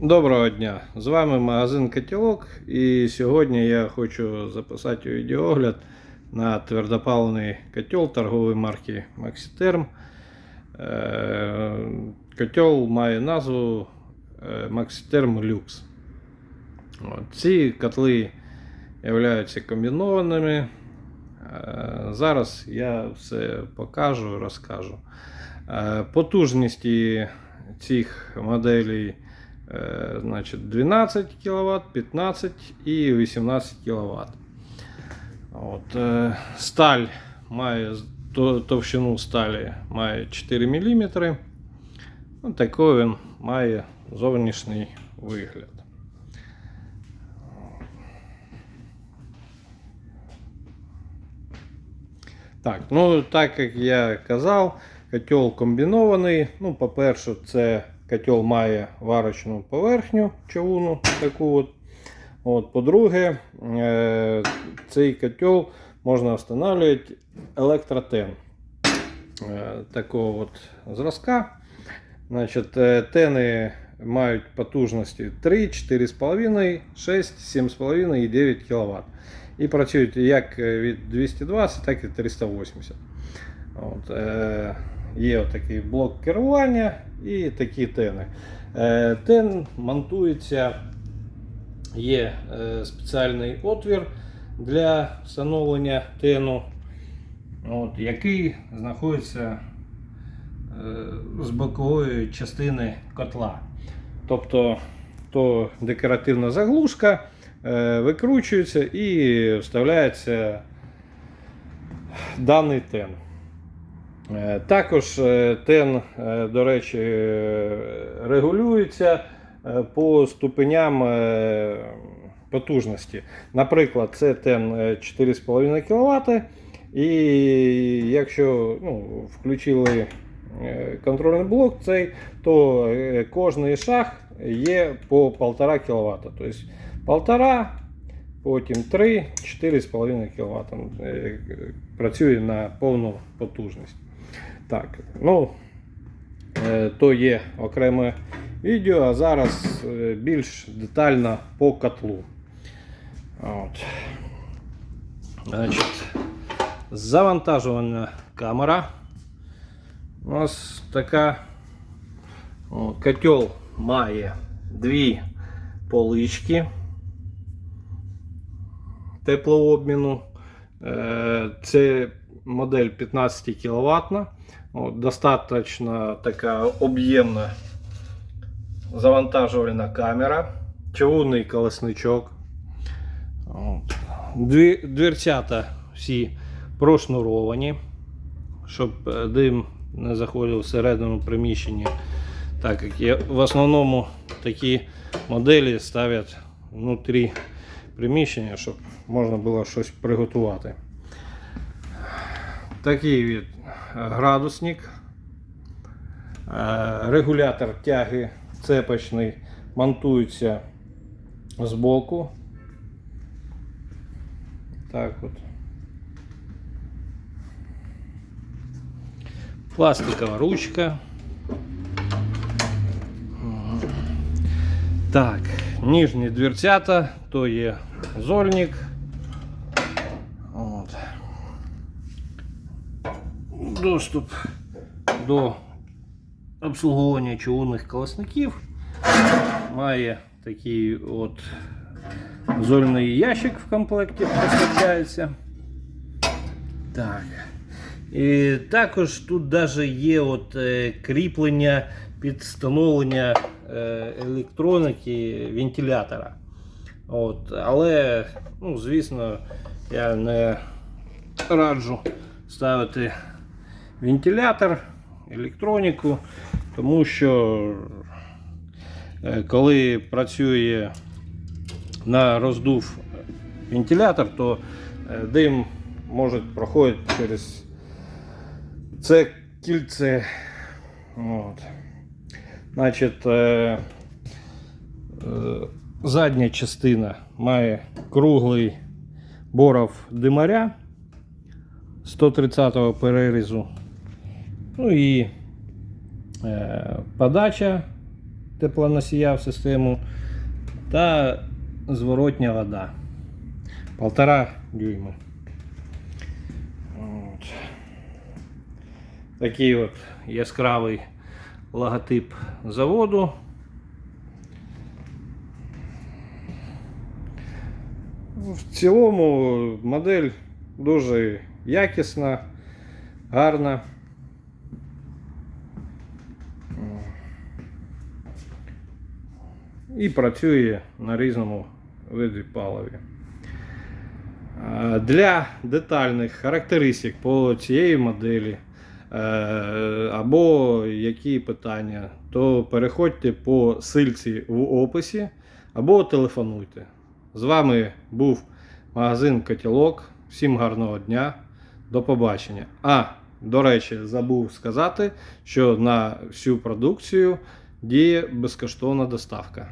Доброго дня! З вами магазин Котілок і сьогодні я хочу записати відеоогляд на твердопаливний котел торгової марки Maxiterm. Е, Котел має назву е, Maxiterm Lux. Ці котли являються комбінованими. Е, Зараз я все покажу, розкажу. Е, Потужності цих моделей значить, 12 кВт, 15 і 18 кВт. От, е, сталь має товщину сталі має 4 мм. Ну, такий він має зовнішній вигляд. Так, ну так як я казав, котел комбінований. Ну, по-перше, це котел має варочну поверхню чавуну таку от. От, по-друге, е, цей котел можна встановлювати електротен е, такого от зразка. Значить, е, тени мають потужності 3, 4,5, 6, 7,5 і 9 кВт. І працюють як від 220, так і 380. От, є такий блок керування і такі тени. Е, тен монтується, є е, спеціальний отвір для встановлення тену, от, який знаходиться е, з бокової частини котла. Тобто то декоративна заглушка викручується і вставляється даний тен. Е, Також е, тен, е, до речі, регулюється по ступеням потужності. Наприклад, це тен е, 4,5 кВт. І якщо ну, включили контрольний блок, цей, то кожний шаг є по 1,5 кВт. Тобто 1,5, потім 3, 4,5 кВт працює на повну потужність. Так, ну, е, то є окреме відео, а зараз е, більш детально по котлу. От. Значить, завантажувальна камера. У нас така о, котел має дві полички теплообміну. Е, Це модель 15 кВт. Достаточно така об'ємна завантажувальна камера, човунний колесничок. От. Дверцята всі прошнуровані, щоб е, дим не заходив всередину приміщення. Так як є, в основному такі моделі ставлять внутрі приміщення, щоб можна було щось приготувати. Такий від е, градусник, Е, регулятор тяги цепочний монтується збоку. Так от. Пластикова ручка. Так, ніжні дверцята, то є зольник. Доступ до обслуговування човунних колосників. Має такий от зольний ящик в комплекті постачається. Так. І також тут навіть є от, е, кріплення під встановлення е, електроніки вентилятора. От, але, ну, звісно, я не раджу ставити вентилятор, електроніку, тому що е, коли працює на роздув вентилятор, то е, дим може проходити через це кільце. От. Значить, е, задня частина має круглий боров димаря 130-го перерізу. Ну і е, подача теплоносія в систему та зворотня вода. Полтора дюйма. От. Такий от яскравий логотип заводу. В цілому модель дуже якісна, гарна. І працює на різному виді паливі. Для детальних характеристик по цієї моделі е, або які питання, то переходьте по сильці в описі або телефонуйте. З вами був магазин Котілок. Всім гарного дня. До побачення. А, до речі, забув сказати, що на всю продукцію діє безкоштовна доставка.